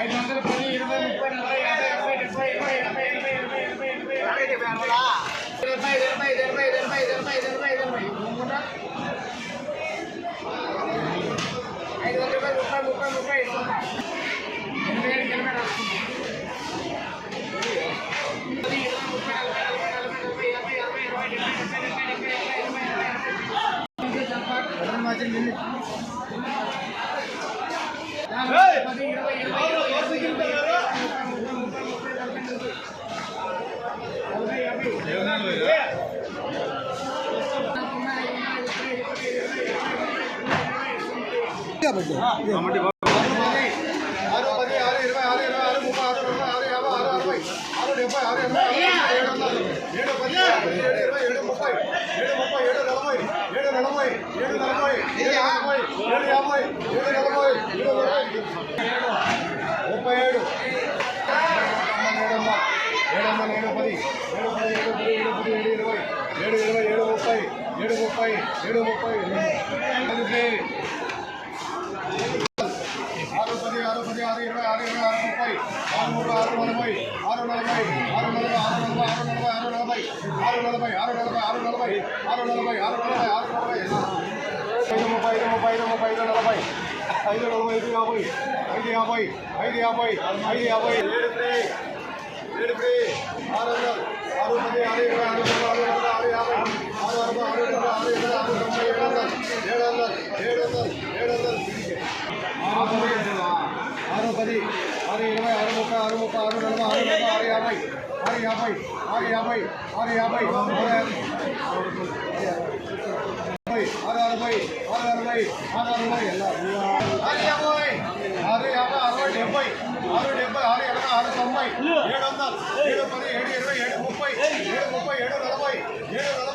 ఐదు వందల పది ఇరవై ముప్పై నలభై యాభై అరవై డెబ్బై ఇరవై ఎనభై ఎనభై ఎనభై ఎనభై ఎనభై యాభై డెబ్బై అరవై ఎనభై ఎనభై ఎనభై ఎనభై ముప్పై ముప్పై ముప్పై ఎనభై ఏడు కిలోమీటర్లు కాబట్టి వందల ఏడు పది ఏడు పది ఏడు పది ఏడు పది ఏడు ఇరవై ఏడు ఇరవై ఏడు ముప్పై ఏడు ముప్పై ఏడు ముప్పై ఆరు పది ఆరు పది ఆరు ఇరవై ఆరు ఇరవై ఆరు ముప్పై ఆరు మూడు ఆరు నలభై ఆరు నలభై ఆరు నలభై ఆరు నలభై ఆరు నలభై ఆరు నలభై ఆరు నలభై ఆరు నలభై ఆరు నలభై ఆరు నలభై ఆరు నలభై ఆరు నలభై ఐదు ముప్పై ఐదు ముప్పై ఐదు ముప్పై ఐదు నలభై ఐదు నలభై ఐదు యాభై ఐదు యాభై ఐదు యాభై ఐదు యాభై ఏడు ఫ్రీ ఏడు ఫ్రీ ఆరు పది ఆరు ఇరవై ఆరు ముప్పై ఆరు ముప్పై ఆరు నలభై ఆరు నలభై ఆరు యాభై ఆరు యాభై ఆరు యాభై ఆరు యాభై ఆరు అరవై ఆరు అరవై ఆరు అరవై ఆరు యాభై ఆరు యాభై అరవై డెబ్బై ఆరు డెబ్బై ఆరు ఎనభై ఆరు తొంభై ఏడు ఏడు పది ఏడు ఇరవై ఏడు ముప్పై ఏడు ముప్పై ఏడు నలభై ఏడు నలభై